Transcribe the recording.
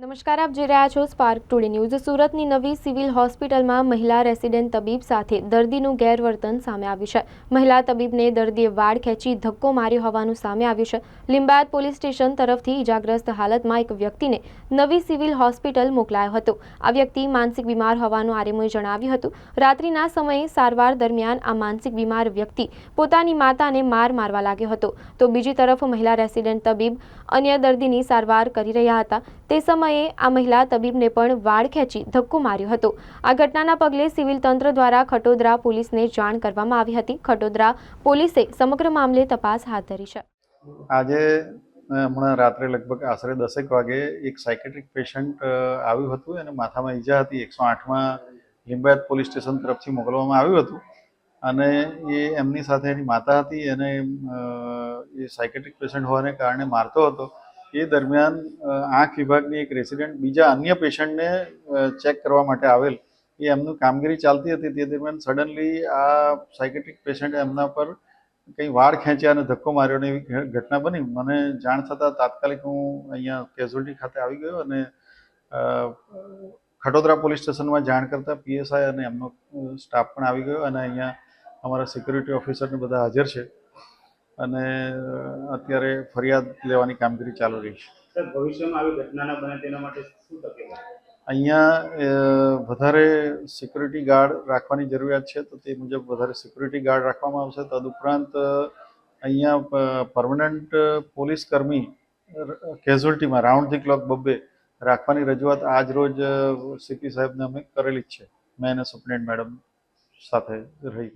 નમસ્કાર, આપ જોઈ રહ્યા છો સ્પાર્ક ટુડે ન્યૂઝ સુરતની નવી સિવિલ હોસ્પિટલમાં મહિલા રેસિડેન્ટ તબીબ સાથે દર્દીનું ગેરવર્તન સામે આવ્યું છે. મહિલા તબીબને દર્દીએ વાળ ખેંચી ધક્કો માર્યો હોવાનું સામે આવ્યું છે. લિંબાયત પોલીસ સ્ટેશન તરફથી ઇજાગ્રસ્ત હાલતમાં એક વ્યક્તિને નવી સિવિલ હોસ્પિટલ મોકલાયો હતો. આ વ્યક્તિ માનસિક બીમાર હોવાનું આરએમઓએ જણાવ્યું હતું. રાત્રિના સમયે સારવાર દરમિયાન આ માનસિક બીમાર વ્યક્તિ પોતાની માતાને માર મારવા લાગ્યો હતો. તો બીજી તરફ મહિલા રેસિડેન્ટ તબીબ અન્ય દર્દીની સારવાર કરી રહ્યા હતા. તે સમયે આ મહિલા તબીબને પણ વાળ ખેંચી ધક્કો માર્યો હતો. આ ઘટનાના પગલે સિવિલ તંત્ર દ્વારા ખટોદરા પોલીસને જાણ કરવામાં આવી હતી. ખટોદરા પોલીસે સમગ્ર મામલે તપાસ હાથ ધરી છે. આજે હમણાં રાત્રે લગભગ આશરે દસેક વાગે એક સાયકેટ્રિક પેશન્ટ આવ્યું હતું. અને માથામાં ઈજા હતી. એકસો આઠમાં લિંબાયત પોલીસ સ્ટેશન તરફથી મોકલવામાં આવ્યું હતું. અને એ એમની સાથે એની માતા હતી. અને એ સાયકેટ્રિક પેશન્ટ હોવાને કારણે મારતો હતો. એ દરમિયાન આંખ વિભાગની એક રેસિડેન્ટ બીજા અન્ય પેશન્ટને ચેક કરવા માટે આવેલ. એ એમનું કામગીરી ચાલતી હતી. તે દરમિયાન સડનલી આ સાયકેટ્રિક પેશન્ટે એમના પર કંઈ વાળ ખેંચ્યા અને ધક્કો માર્યો ને એવી ઘટના બની. મને જાણ થતાં તાત્કાલિક હું અહીંયા કેઝ્યુઅલ્ટી ખાતે આવી ગયો અને ખટોદરા પોલીસ સ્ટેશનમાં જાણ કરતાં પીએસઆઈ અને એમનો સ્ટાફ પણ આવી ગયો અને અહીંયા અમારા સિક્યુરિટી ઓફિસરને બધા હાજર છે. અને અત્યારે ફરિયાદ લેવાની કામગીરી ચાલુ રહી છે. ભવિષ્યમાં આવી ઘટના ન બને તેના માટે શું તકેદારી? અહીંયા વધારે સિક્યુરિટી ગાર્ડ રાખવાની જરૂરિયાત છે તો તે મુજબ વધારે સિક્યુરિટી ગાર્ડ રાખવામાં આવશે. તદુપરાંત અહીંયા પરમનન્ટ પોલીસ કર્મી કેઝ્યુઅલ્ટીમાં રાઉન્ડ ધી ક્લોક બબ્બે રાખવાની રજૂઆત આજ રોજ સીપી સાહેબને અમે કરેલી જ છે. મેં અને સુપ્રિન્ટ મેડમ સાથે રહી.